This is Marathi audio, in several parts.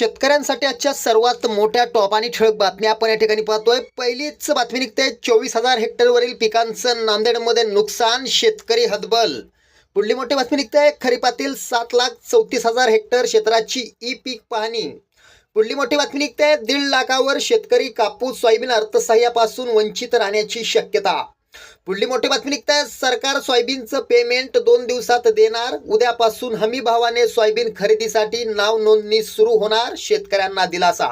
शेतकऱ्यांसाठी आजच्या सर्वात मोठ्या टॉप आणि ठळक बातम्या आपण या ठिकाणी पाहतोय. पहिलीच बातमी निघते. चोवीस हजार हेक्टरवरील पिकांचं नांदेडमध्ये नुकसान शेतकरी हतबल. पुढली मोठी बातमी निघते. खरीपातील सात लाख चौतीस हजार हेक्टर क्षेत्राची ई पीक पाहणी. पुढली मोठी बातमी निघते. दीड लाखावर शेतकरी कापूस सोयाबीन अर्थसहाय्यापासून वंचित राहण्याची शक्यता. पुढली मोठी बातमी निघताय. सरकार सोयाबीनचं पेमेंट दोन दिवसात देणार. उद्यापासून हमी भावाने सोयाबीन खरेदीसाठी नाव नोंदणी सुरू होणार शेतकऱ्यांना दिलासा.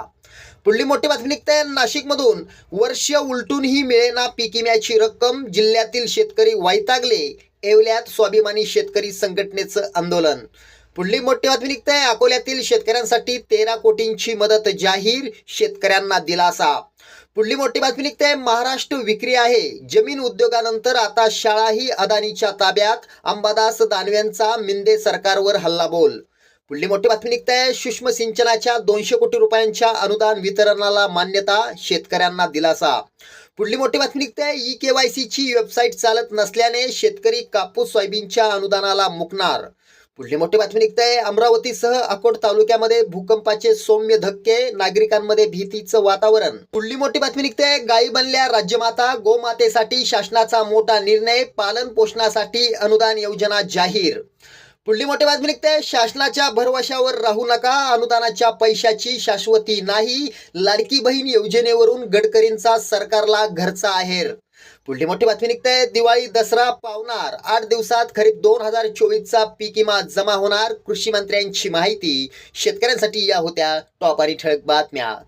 पुढली मोठी बातमी निघते नाशिकमधून. वर्ष उलटूनही मिळेना पीक विम्याची रक्कम. जिल्ह्यातील शेतकरी वैतागले. येवल्यात स्वाभिमानी शेतकरी संघटनेचं आंदोलन. पुढली मोठी बातमी निघते अकोल्यातील शेतकऱ्यांसाठी तेरा कोटींची मदत जाहीर. शेतकऱ्यांना दिलासा. पुढली मोठी बातमी निघते. महाराष्ट्र विक्री आहे. जमीन उद्योगानंतर आता शाळाही अदानीच्या ताब्यात. अंबादास दानव्यांचा मिंदे सरकारवर हल्लाबोल. पुढली मोठी बातमी निघते. सूक्ष्म सिंचनाच्या दोनशे कोटी रुपयांच्या अनुदान वितरणाला मान्यता शेतकऱ्यांना दिलासा. पुढली मोठी बातमी निघते. ई के वाय सीची वेबसाईट चालत नसल्याने शेतकरी कापूस सोयाबीनच्या अनुदानाला मुकणार. पुढली मोठी बातमी निघते अमरावतीसह अकोट तालुक्यामध्ये भूकंपाचे सौम्य धक्के नागरिकांमध्ये भीतीचं वातावरण. पुढली मोठी बातमी निघते गायी बनल्या राज्यमाता गोमातेसाठी शासनाचा मोठा निर्णय पालन पोषणासाठी अनुदान योजना जाहीर. पुढली मोठी बातमी निघते शासनाच्या भरवशावर राहू नका. अनुदानाच्या पैशाची शाश्वती नाही. लाडकी बहीण योजनेवरून गडकरींचा सरकारला घरचा आहेर. पुढली मोठी बातमी निघते. दिवाळी दसरा पावणार. आठ दिवसात खरीप दोन हजार चोवीसचा पीक विमा जमा होणार. कृषी मंत्र्यांची माहिती. शेतकऱ्यांसाठी या होत्या टॉप आणि ठळक बातम्या.